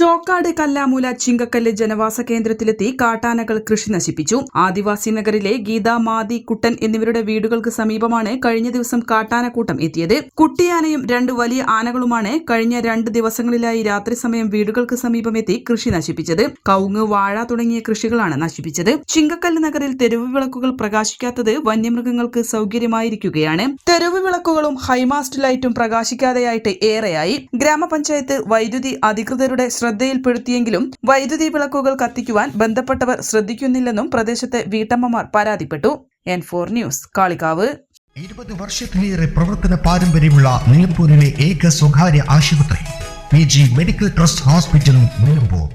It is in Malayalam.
Chokkad Kallamoola Chingakallu ജനവാസ കേന്ദ്രത്തിലെത്തി കാട്ടാനകൾ കൃഷി നശിപ്പിച്ചു. ആദിവാസി നഗറിലെ ഗീത മാതി കുട്ടൻ എന്നിവരുടെ വീടുകൾക്ക് സമീപമാണ് കഴിഞ്ഞ ദിവസം കാട്ടാനക്കൂട്ടം എത്തിയത്. കുട്ടിയാനയും രണ്ട് വലിയ ആനകളുമാണ് കഴിഞ്ഞ രണ്ട് ദിവസങ്ങളിലായി രാത്രി സമയം വീടുകൾക്ക് സമീപമെത്തി കൃഷി നശിപ്പിച്ചത്. കവുങ്ങ് വാഴ തുടങ്ങിയ കൃഷികളാണ് നശിപ്പിച്ചത്. ചിങ്കക്കല്ല് നഗറിൽ തെരുവ് വിളക്കുകൾ പ്രകാശിക്കാത്തത് വന്യമൃഗങ്ങൾക്ക് സൗകര്യമായിരിക്കുകയാണ്. തെരുവ് വിളക്കുകളും ഹൈമാസ്റ്റ് ലൈറ്റും പ്രകാശിക്കാതെയായിട്ട് ഏറെയായി. ഗ്രാമപഞ്ചായത്ത് വൈദ്യുതി അധികൃതരുടെ ശ്രദ്ധയിൽപ്പെടുത്തിയെങ്കിലും വൈദ്യുതി വിളക്കുകൾ കത്തിക്കുവാൻ ബന്ധപ്പെട്ടവർ ശ്രദ്ധിക്കുന്നില്ലെന്നും പ്രദേശത്തെ വീട്ടമ്മമാർ പരാതിപ്പെട്ടു. N four news Kalikavu. ഇരുപത് വർഷത്തിലേറെ പ്രവർത്തന പാരമ്പര്യമുള്ള നിലമ്പൂരിലെ ഏക സ്വകാര്യ ആശുപത്രി പി ജി മെഡിക്കൽ ട്രസ്റ്റ് ഹോസ്പിറ്റലും നിലമ്പൂർ.